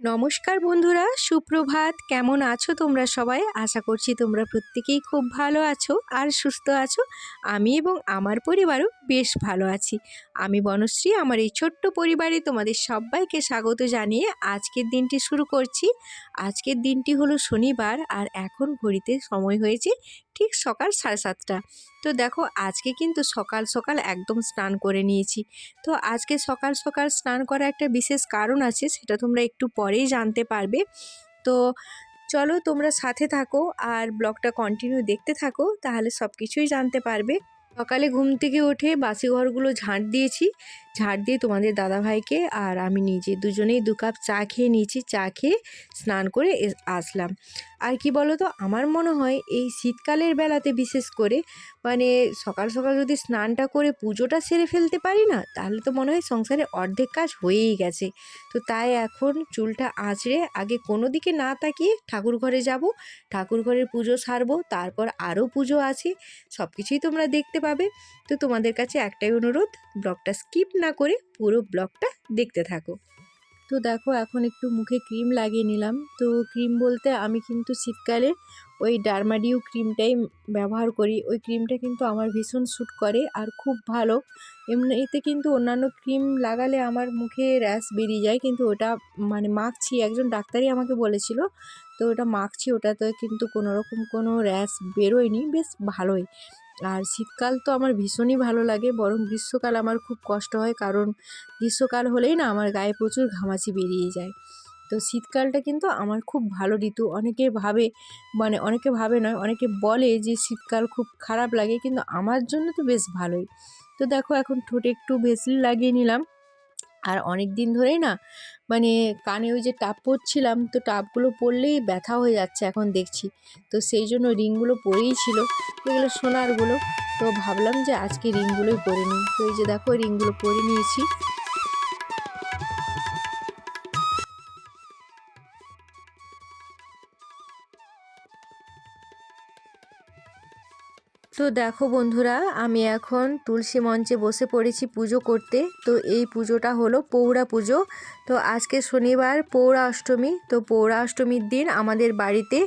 নমস্কার বন্ধুরা, সুপ্রভাত। কেমন আছো তোমরা সবাই? আশা করছি তোমরা প্রত্যেকেই খুব ভালো আছো আর সুস্থ আছো। আমি এবং আমার পরিবারও বেশ ভালো আছি। আমি বনশ্রী, আমার এই ছোট্ট পরিবারে তোমাদের সবাইকে স্বাগত জানিয়ে আজকের দিনটি শুরু করছি। আজকের দিনটি হলো শনিবার আর এখন ঘড়িতে সময় হয়েছে ঠিক সকাল সাড়ে সাতটা। তো দেখো আজকে কিন্তু সকাল সকাল একদম স্নান করে নিয়েছি। তো আজকে সকাল সকাল স্নান করা একটা বিশেষ কারণ আছে, সেটা তোমরা একটু পরেই জানতে পারবে। তো চলো তোমরা সাথে থাকো আর ব্লগটা কন্টিনিউ দেখতে থাকো, তাহলে সব কিছুই জানতে পারবে। সকালে ঘুম থেকে উঠে বাসি ঘরগুলো ঝাঁট দিয়েছি। ঝাঁট দিয়ে তোমাদের দাদাভাইকে আর আমি নিজে দুজনেই দু কাপ চা খেয়ে নিয়েছি। চা খেয়ে স্নান করে আসলাম। আর কি বলো তো আমার মনে হয় এই শীতকালের বেলাতে বিশেষ করে মানে সকাল সকাল যদি স্নানটা করে পুজোটা সেরে ফেলতে পারি না, তাহলে তো মনে হয় সংসারে অর্ধেক কাজ হয়েই গেছে। তো তাই এখন চুলটা আঁচড়ে আগে কোনো দিকে না তাকিয়ে ঠাকুর ঘরে যাব, ঠাকুর ঘরের পুজো সারবো, তারপর আরও পুজো আছে সব কিছুই তোমরা দেখতে পাবে। তো তোমাদের কাছে একটাই অনুরোধ, ব্লগটা স্কিপ না করে পুরো ব্লগটা দেখতে থাকো। তো দেখো, এখন একটু মুখে ক্রিম লাগিয়ে নিলাম। তো ক্রিম বলতে আমি কিন্তু শীতকালে ওই ডারমাডিউ ক্রিমটাই ব্যবহার করি। ওই ক্রিমটা কিন্তু আমার ভীষণ শ্যুট করে আর খুব ভালো। এমনিতে কিন্তু অন্যান্য ক্রিম লাগালে আমার মুখে র্যাশ বেরিয়ে যায়। কিন্তু ওটা মানে মাখছি, একজন ডাক্তারই আমাকে বলেছিল। তো ওটা মাখছি, ওটাতে কিন্তু কোনো রকম কোনো র্যাশ বেরোয়নি। বেশ ভালোই। আর শীতকাল তো আমার ভীষণই ভালো লাগে, বরং গ্রীষ্মকাল আমার খুব কষ্ট হয়, কারণ গ্রীষ্মকাল হলেই না আমার গায়ে প্রচুর ঘামাচি বেরিয়ে যায়। তো শীতকালটা কিন্তু আমার খুব ভালো ঋতু। অনেকে ভাবে মানে অনেকে ভাবে নয়, অনেকে বলে যে শীতকাল খুব খারাপ লাগে, কিন্তু আমার জন্য তো বেশ ভালোই। তো দেখো এখন ঠোঁটে একটু ভেসলিন লাগিয়ে নিলাম। আর অনেক দিন ধরেই না মানে কানে ওই যে টাপ পরছিলাম তো টাপগুলো পরলেই ব্যথা হয়ে যাচ্ছে এখন দেখছি। তো সেই জন্য রিংগুলো পরেই ছিল, এগুলো সোনারগুলো। তো ভাবলাম যে আজকে রিংগুলোই পরে নিই। তো এই যে দেখো রিংগুলো পরে নিয়েছি। তো দেখো বন্ধুরা, আমি এখন তুলসী মঞ্চে বসে পড়েছি পুজো করতে। তো এই পুজোটা হলো পৌরা পুজো। তো আজকে শনিবার পৌরা অষ্টমী। তো পৌরা অষ্টমীর দিন আমাদের বাড়িতে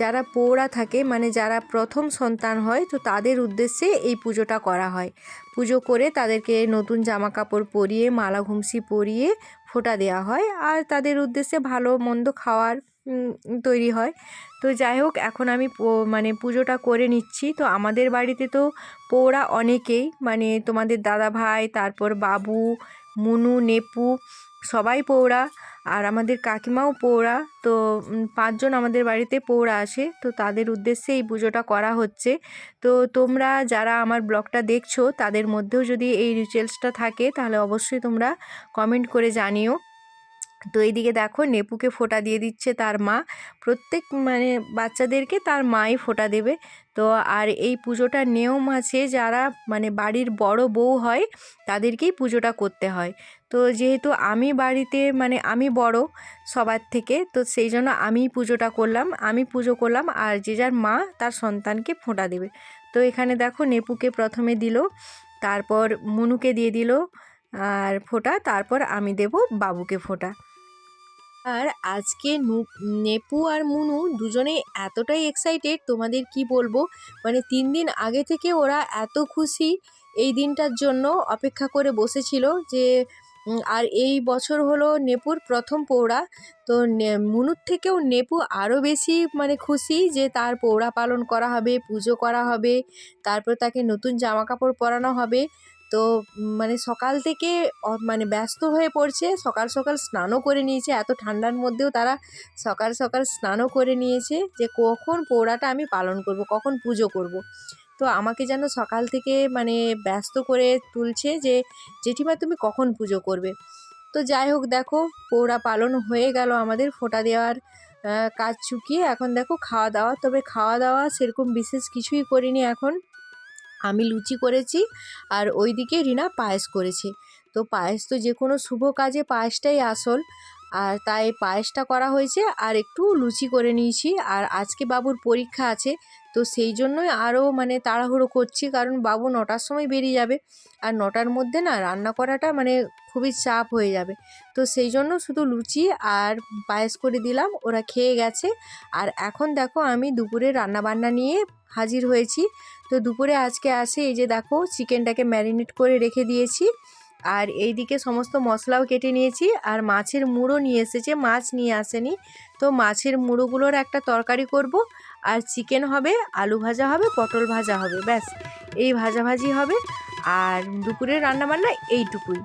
যারা পৌরা থাকে মানে যারা প্রথম সন্তান হয়, তো তাদের উদ্দেশ্যে এই পুজোটা করা হয়। পুজো করে তাদেরকে নতুন জামা কাপড় পরিয়ে, মালা ঘুমসি পরিয়ে ফোঁটা দেওয়া হয়। আর তাদের উদ্দেশ্যে ভালো মন্দ খাওয়ার তৈরি হয়। তো যাই হোক, এখন আমি মানে পুজোটা করে নিচ্ছি। তো আমাদের বাড়িতে তো পৌরা অনেকেই মানে তোমাদের দাদা ভাই তারপর বাবু, মুনু, নেপু, সবাই পৌরা আর আমাদের কাকিমাও পৌরা তো পাঁচজন আমাদের বাড়িতে পৌরা আসে। তো তাদের উদ্দেশ্যে এই পুজোটা করা হচ্ছে। তো তোমরা যারা আমার ব্লগটা দেখছ, তাদের মধ্যেও যদি এই রিচুয়ালসটা থাকে, তাহলে অবশ্যই তোমরা কমেন্ট করে জানিও। তো এইদিকে দেখো নেপুকে ফোঁটা দিয়ে দিচ্ছে তার মা। প্রত্যেক মানে বাচ্চাদেরকে তার মাই ফোঁটা দেবে। তো আর এই পুজোটার নিয়ম আছে যারা মানে বাড়ির বড় বউ হয় তাদেরকেই পুজোটা করতে হয়। তো যেহেতু আমি বাড়িতে মানে আমি বড় সবার থেকে তো সেই জন্য আমি পুজোটা করলাম, আমি পুজো করলাম আর যে যার মা তার সন্তানকে ফোঁটা দেবে। তো এখানে দেখো নেপুকে প্রথমে দিল, তারপর মুনুকে দিয়ে দিল আর ফোঁটা, তারপর আমি দেব বাবুকে ফোঁটা। আর আজকে নেপু আর মুনু দুজনেই এতটাই এক্সাইটেড তোমাদের কি বলব? মানে তিন দিন আগে থেকে ওরা এত খুশি এই দিনটার জন্য অপেক্ষা করে বসেছিল যে আর এই বছর হলো নেপুর প্রথম পৌড়া তো মুনুর থেকেও নেপু আরও বেশি মানে খুশি যে তার পৌড়া পালন করা হবে, পুজো করা হবে, তারপর তাকে নতুন জামা কাপড় পরানো হবে। তো মানে সকাল থেকে মানে ব্যস্ত হয়ে পড়ছে, সকাল সকাল স্নানও করে নিয়েছে, এত ঠান্ডার মধ্যেও তারা সকাল সকাল স্নানও করে নিয়েছে যে কখন পৌরাটা আমি পালন করব, কখন পুজো করব। তো আমাকে যেন সকাল থেকে মানে ব্যস্ত করে তুলছে যে, জেঠিমা, তুমি কখন পুজো করবে? তো যাই হোক, দেখো পৌরা পালন হয়ে গেল আমাদের, ফোঁটা দেওয়ার কাজ চুকিয়ে। এখন দেখো খাওয়া দাওয়া, তবে খাওয়া দাওয়া সেরকম বিশেষ কিছুই করিনি এখন। আমি লুচি করেছি আর ওইদিকে রিনা পায়েস করেছে। তো পায়েস তো যে কোনো শুভ কাজে পায়েসটাই আসল। আর তাই পায়েসটা করা হয়েছে আর একটু লুচি করে নিয়েছি। আর আজকে বাবুর পরীক্ষা আছে তো সেই জন্যই আরও মানে তাড়াহুড়ো করছি। কারণ বাবু নটার সময় বেরিয়ে যাবে আর নটার মধ্যে না রান্না করাটা মানে খুবই চাপ হয়ে যাবে। তো সেই জন্য শুধু লুচি আর পায়েস করে দিলাম, ওরা খেয়ে গেছে। আর এখন দেখো আমি দুপুরে রান্না বান্না নিয়ে হাজির হয়েছি। তো দুপুরে আজকে আসে এই যে দেখো চিকেনটাকে ম্যারিনেট করে রেখে দিয়েছি। আর এইদিকে সমস্ত মশলাও কেটে নিয়েছি আর মাছের মুড়ো নিয়ে এসেছে, মাছ নিয়ে আসেনি। তো মাছের মুড়োগুলোর একটা তরকারি করব আর চিকেন হবে, আলু ভাজা হবে, পটল ভাজা হবে, ব্যাস। এই ভাজাভাজি হবে। আর দুপুরের রান্নাবান্না এইটুকুই।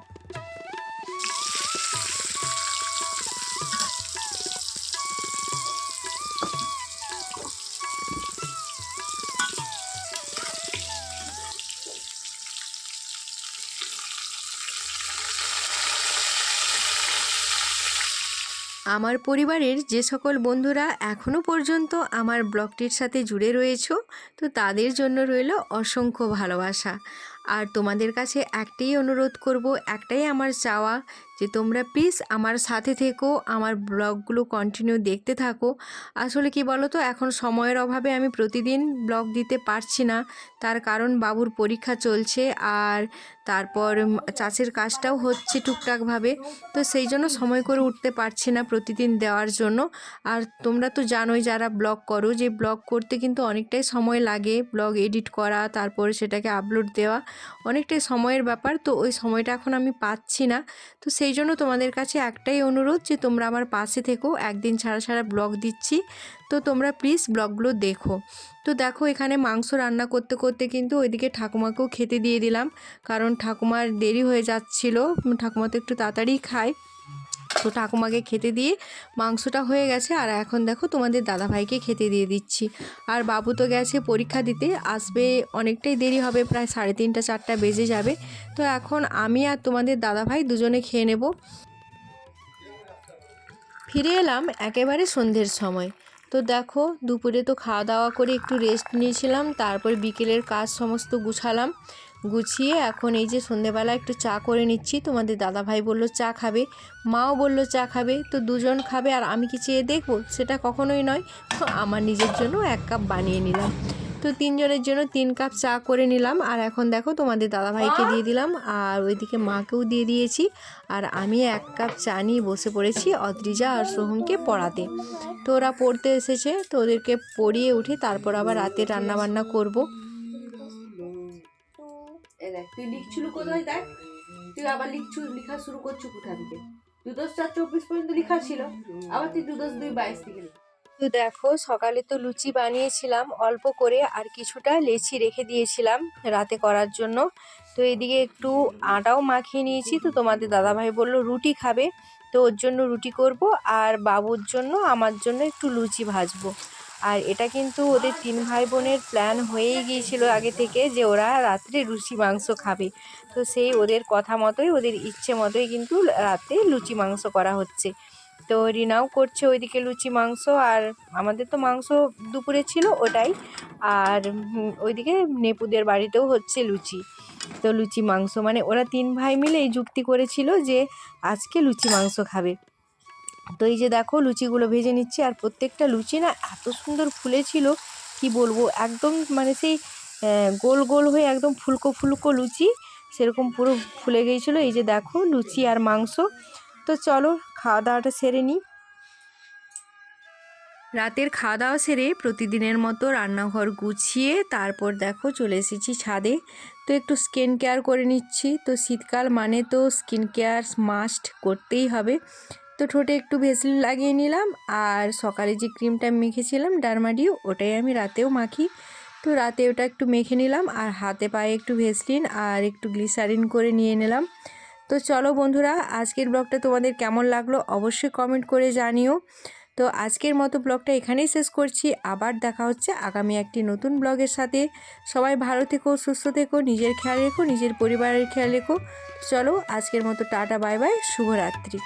আমার পরিবারের যে সকল বন্ধুরা এখনও পর্যন্ত আমার ব্লগটির সাথে জুড়ে রয়েছ, তো তাদের জন্য রইল অসংখ্য ভালোবাসা। আর তোমাদের কাছে একটাই অনুরোধ করব, একটাই আমার চাওয়া যে তোমরা প্লিজ আমার সাথে থেকো, আমার ব্লগগুলো কন্টিনিউ দেখতে থাকো। আসলে কি বলো তো এখন সময়ের অভাবে আমি প্রতিদিন ব্লগ দিতে পারছি না। তার কারণ বাবুর পরীক্ষা চলছে আর তারপর চাষের কাজটাও হচ্ছে টুকটাকভাবে। তো সেই জন্য সময় করে উঠতে পারছি না প্রতিদিন দেওয়ার জন্য। আর তোমরা তো জানোই যারা ব্লগ করো যে ব্লগ করতে কিন্তু অনেকটাই সময় লাগে। ব্লগ এডিট করা, তারপরে সেটাকে আপলোড দেওয়া অনেকটাই সময়ের ব্যাপার। তো ওই সময়টা এখন আমি পাচ্ছি না। তো সেই জন্য তোমাদের কাছে একটাই অনুরোধ যে তোমরা আমার পাশে থেকো। একদিন ছাড়া ছাড়া ব্লগ দিচ্ছি। তো তোমরা প্লিজ ব্লগগুলো দেখো। তো দেখো, এখানে মাংস রান্না করতে করতে কিন্তু ওইদিকে ঠাকুমাকেও খেতে দিয়ে দিলাম। কারণ ঠাকুমার দেরি হয়ে যাচ্ছিল। ঠাকুমা তো একটু তাড়াতাড়ি খায়। তো ঠাকুমাকে খেতে দিয়ে মাংসটা হয়ে গেছে আর এখন দেখো তোমাদের দাদাভাইকে খেতে দিয়ে দিচ্ছি। আর বাবু তো গেছে পরীক্ষা দিতে, আসবে অনেকটাই দেরি হবে, প্রায় সাড়ে তিনটা চারটা বেজে যাবে। তো এখন আমি আর তোমাদের দাদাভাই দুজনে খেয়ে নেব। ফিরে এলাম একেবারে সন্ধ্যের সময়। তো দেখো দুপুরে তো খাওয়া দাওয়া করে একটু রেস্ট নিয়েছিলাম, তারপর বিকেলের কাজ সমস্ত গুছালাম। গুছিয়ে এখন এই যে সন্ধেবেলা একটু চা করে নিচ্ছি। তোমাদের দাদাভাই বলল, চা খাবে। মাও বলল, চা খাবে। তো দুজন খাবে আর আমি কি চেয়ে দেখব? সেটা কখনোই নয়। তো আমার নিজের জন্য এক কাপ বানিয়ে নিলাম। তো তিনজনের জন্য তিন কাপ চা করে নিলাম। আর এখন দেখো তোমাদের দাদাভাইকে দিয়ে দিলাম। আর ওইদিকে মাকেও দিয়ে দিয়েছি। আর আমি এক কাপ চা নিয়ে বসে পড়েছি অদ্রিজা আর সোহমকে পড়াতে। তো ওরা পড়তে এসেছে। তো ওদেরকে পড়িয়ে উঠে তারপর আবার রাতে রান্না বান্না করব। দেখ, তুই কোথায় দেখ? তুই আবার লিখছু, লেখা শুরু করছু কোথা থেকে? দু দশ চার চব্বিশ পর্যন্ত লেখা ছিল, আবার তুই দু দশ দুই বাইশ থেকে তো দেখো, সকালে তো লুচি বানিয়েছিলাম, অল্প করে আর কিছুটা লেচি রেখে দিয়েছিলাম রাতে করার জন্য। তো এদিকে একটু আটাও মাখিয়ে নিয়েছি, তো তোমাদের দাদাভাই বলল, রুটি খাবে, তো ওর জন্য রুটি করব আর বাবুর জন্য, আমার জন্য একটু লুচি ভাজবো। আর এটা কিন্তু ওদের তিন ভাই বোনের প্ল্যান হয়েই গিয়েছিল আগে থেকে যে ওরা রাত্রে লুচি মাংস খাবে। তো সেই ওদের কথা মতোই, ওদের ইচ্ছে মতোই কিন্তু রাতে লুচি মাংস করা হচ্ছে। তো রিনাও করছে ওইদিকে লুচি মাংস আর আমাদের তো মাংস দুপুরে ছিল ওটাই। আর ওইদিকে নেপুদের বাড়িতেও হচ্ছে লুচি। তো লুচি মাংস মানে ওরা তিন ভাই মিলে এই যুক্তি করেছিল যে আজকে লুচি মাংস খাবে। তো এই যে দেখো লুচিগুলো ভেজে নিচ্ছি আর প্রত্যেকটা লুচি না এত সুন্দর ফুলেছিল, কি বলব? একদম মানে সেই গোল গোল হয়ে একদম ফুলকো ফুলকো লুচি, সেরকম পুরো ফুলে গিয়েছিল এই যে দেখো লুচি আর মাংস। তো চলো খাওয়া দাওয়াটা সেরে নিই। রাতের খাওয়া দাওয়া সেরে প্রতিদিনের মতো রান্নাঘর গুছিয়ে তারপর দেখো চলে এসেছি ছাদে। তো একটু স্কিন কেয়ার করে নিচ্ছি। তো শীতকাল মানে তো স্কিন কেয়ার মাস্ট করতেই হবে। তো ঠোঁটে একটু ভেসলিন লাগিয়ে নিলাম আর সকালে যে ক্রিমটা মেখেছিলাম ডারমাডিও, ওটাই আমি রাতেও মাখি। তো রাতে ওটা একটু মেখে নিলাম আর হাতে পায়ে একটু ভেসলিন আর একটু গ্লিসারিন করে নিয়ে নিলাম। তো চলো বন্ধুরা, আজকের ব্লগটা তোমাদের কেমন লাগল অবশ্যই কমেন্ট করে জানিও। তো আজকের মতো ব্লগটা এখানেই শেষ করছি, আবার দেখা হচ্ছে আগামী একটি নতুন ব্লগের সাথে। সবাই ভালো থেকো, সুস্থ থেকো, নিজের খেয়াল রেখো, নিজের পরিবারের খেয়াল রেখো। চলো আজকের মতো টাটা, বাই বাই, শুভরাত্রি।